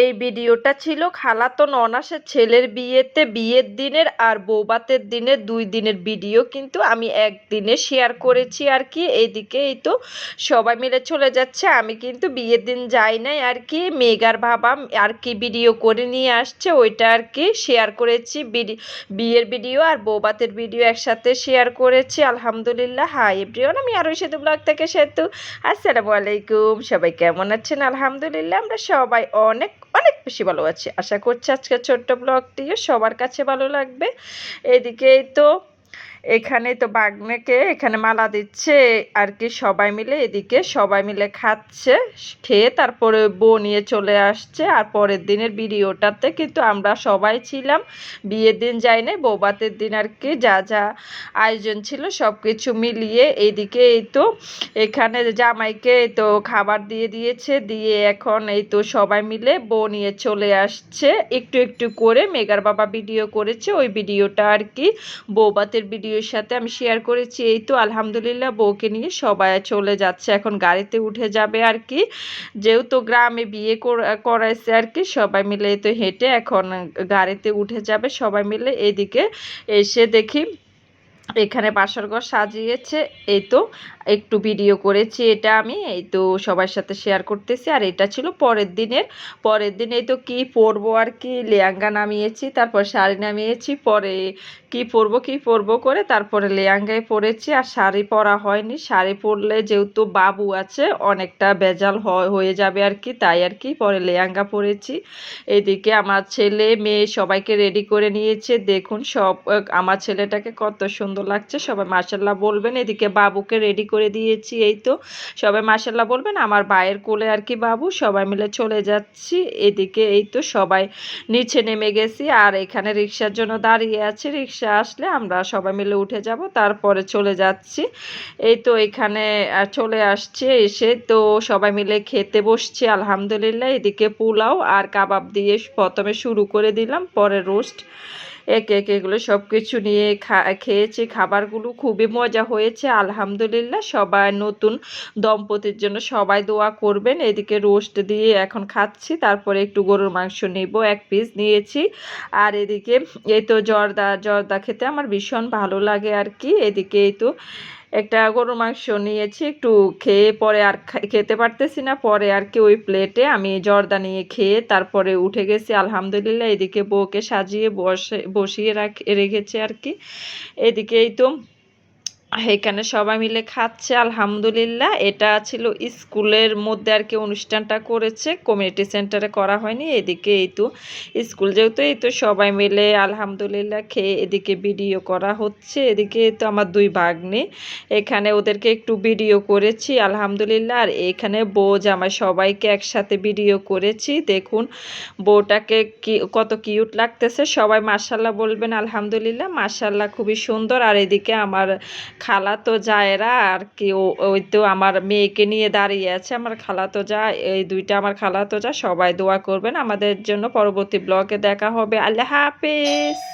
এই ভিডিওটা ছিল খালাতো ননাসের ছেলের বিয়েতে, বিয়ের দিনের আর বৌবাতের দিনের দুই দিনের ভিডিও। কিন্তু আমি একদিনে শেয়ার করেছি আর কি এইদিকে এই তো সবাই মিলে চলে যাচ্ছে। আমি কিন্তু বিয়ের দিন যাই নাই আর কি, মেগার বাবা আর কি ভিডিও করে নিয়ে আসছে, ওইটা আর কি শেয়ার করেছি। বিয়ের ভিডিও আর বৌবাতের ভিডিও একসাথে শেয়ার করেছি। আলহামদুলিল্লাহ। হাই এভরিওয়ান আমি আরও সেতু ব্লগ থেকে সেতু। আসসালামু আলাইকুম, সবাই কেমন আছেন? আলহামদুলিল্লাহ, আমরা সবাই অনেক অনেক বেশি ভালো আছি আশা করছি আজকের ছোট্ট ব্লগটিও সবার কাছে ভালো লাগবে। এদিকেই তো এখানে তো বাগনেকে এখানে মালা দিচ্ছে, আর কি সবাই মিলে এদিকে সবাই মিলে খাচ্ছে, খেয়ে তারপরে বউ নিয়ে চলে আসছে। আর পরের দিনের ভিডিওটাতে কিন্তু আমরা সবাই ছিলাম, বিয়ের দিন যাই নাই বৌবাতের দিন আর কি যা যা আয়োজন ছিল সব কিছু মিলিয়ে এইদিকে এই তো এখানে জামাইকে তো খাবার দিয়ে দিয়েছে, দিয়ে এখন এই তো সবাই মিলে বউ নিয়ে চলে আসছে। একটু একটু করে মেগার বাবা ভিডিও করেছে, ওই ভিডিওটা আর কি বৌবাতের ভিডিও ভিডিওর সাথে আমি শেয়ার করেছি, এই তো আলহামদুলিল্লাহ বউকে নিয়ে সবাই চলে যাচ্ছে। এখন গাড়িতে উঠে যাবে আর কি। যেহেতু গ্রামে বিয়ে করাইছে আর কি, সবাই মিলে তো হেঁটে এখন গাড়িতে উঠে যাবে সবাই মিলে। এদিকে এসে দেখি এখানে বাসর ঘর সাজিয়েছে। এই তো, একটু ভিডিও করেছি এটা আমি, এই তো সবার সাথে শেয়ার করতেছি। আর এটা ছিল পরের দিনের, পরের দিনে তো কি পরবো আর কি লেয়াঙ্গা নামিয়েছি, তারপর শাড়ি নামিয়েছি, পরে কি পরবো কি পরবো করে তারপরে লেয়াঙ্গায় পরেছি। আর শাড়ি পরা হয়নি, শাড়ি পরলে যেহেতু বাবু আছে, অনেকটা বেজাল হয়ে যাবে আর কি, তাই আর কি, পরে লেয়াঙ্গা পরেছি। এদিকে আমার ছেলে, মেয়ে সবাইকে রেডি করে নিয়েছে। দেখুন সব, আমার ছেলেটাকে কত সুন্দর লাগছে। সবাই মার্শাল্লাহ বলবেন। এদিকে বাবুকে রেডি করে দিয়েছি, এই তো। সবাই মার্শাল্লাহ বলবেন। আমার বায়ের কোলে আর কি বাবু? সবাই মিলে চলে যাচ্ছি। এদিকে এই তো সবাই নিচে নেমে গেছি। আর এখানে রিক্সার জন্য দাঁড়িয়ে আছে। রিক্সা আসলে আমরা সবাই মিলে উঠে যাব, তারপরে চলে যাচ্ছি। এই তো এখানে চলে আসছে এসে। তো সবাই মিলে খেতে বসছি, আলহামদুলিল্লাহ। এদিকে পোলাও আর কাবাব দিয়ে প্রথমে শুরু করে দিলাম, পরে রোস্ট। একে একে এগুলো সব কিছু নিয়ে খেয়েছি। খাবারগুলো খুবই মজা হয়েছে, আলহামদুলিল্লাহ। সবাই নতুন দম্পতির জন্য সবাই দোয়া করবেন। এদিকে রোস্ট দিয়ে এখন খাচ্ছি, তারপরে একটু গরুর মাংস নেব, এক পিস নিয়েছি। আর এদিকে এই তো জর্দা জর্দা খেতে আমার ভীষণ ভালো লাগে আর কি। এদিকে এই তো একটা গরুর মাংস নিয়েছি, একটু খেয়ে পরে আর খেতে পারতেছি না। পরে আর কি ওই প্লেটে আমি জর্দা নিয়ে খেয়ে তারপরে উঠে গেছি, আলহামদুলিল্লাহ এদিকে বউকে সাজিয়ে বসে, বসিয়ে রাখ, রেখেছে আর কি। এদিকেই তো এখানে সবাই মিলে খাচ্ছে, আলহামদুলিল্লাহ। এটা ছিল স্কুলের মধ্যে আর কি অনুষ্ঠানটা করেছে কমিউনিটি সেন্টারে করা হয়নি, এদিকে এই তো স্কুল যেহেতু এই তো সবাই মিলে আলহামদুলিল্লাহ খেয়ে এদিকে ভিডিও করা হচ্ছে। এদিকে তো আমার দুই ভাগ্নি, এখানে ওদেরকে একটু ভিডিও করেছি, আলহামদুলিল্লাহ। আর এখানে বউ জামাই, সবাইকে একসাথে ভিডিও করেছি। দেখুন, বউটাকে কি, কত কিউট লাগতেছে। সবাই মার্শাল্লাহ বলবেন, আলহামদুলিল্লাহ মার্শাল্লাহ খুবই সুন্দর। আর এদিকে আমার খালা তো যায়রা, আর কি ওই তো আমার মেয়েকে নিয়ে দাঁড়িয়ে আছে, আমার খালা তো যা এই দুইটা আমার খালা তো যা সবাই দোয়া করবেন। আমাদের জন্য পরবর্তী ব্লগে দেখা হবে। আল্লাহ হাফেজ।